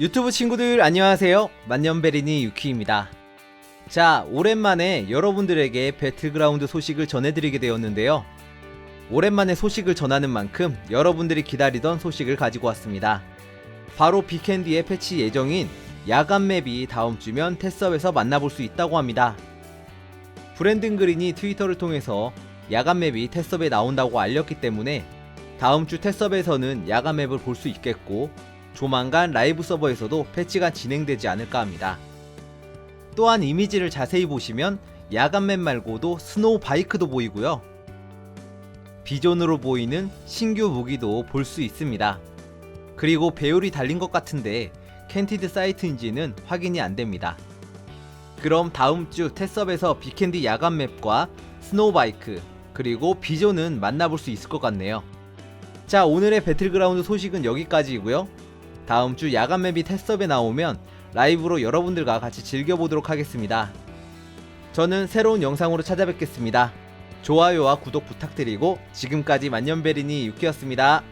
유튜브 친구들 안녕하세요. 만년베리니 유키입니다. 자, 오랜만에 여러분들에게 배틀그라운드 소식을 전해드리게 되었는데요. 오랜만에 소식을 전하는 만큼 여러분들이 기다리던 소식을 가지고 왔습니다. 바로 비캔디의 패치 예정인 야간 맵이 다음 주면 테스업에서 만나볼 수 있다고 합니다. 브랜든 그린이 트위터를 통해서 야간 맵이 테스업에 나온다고 알렸기 때문에 다음 주 테스업에서는 야간 맵을 볼 수 있겠고 조만간 라이브 서버에서도 패치가 진행되지 않을까 합니다. 또한 이미지를 자세히 보시면 야간 맵 말고도 스노우 바이크도 보이고요. 비존으로 보이는 신규 무기도 볼 수 있습니다. 그리고 배율이 달린 것 같은데 캔티드 사이트인지는 확인이 안 됩니다. 그럼 다음 주 테스업에서 비캔디 야간 맵과 스노우 바이크 그리고 비존은 만나볼 수 있을 것 같네요. 자 오늘의 배틀그라운드 소식은 여기까지이고요. 다음 주 야간 맵이 테스업에 나오면 라이브로 여러분들과 같이 즐겨보도록 하겠습니다. 저는 새로운 영상으로 찾아뵙겠습니다. 좋아요와 구독 부탁드리고 지금까지 만년베리니 유키였습니다.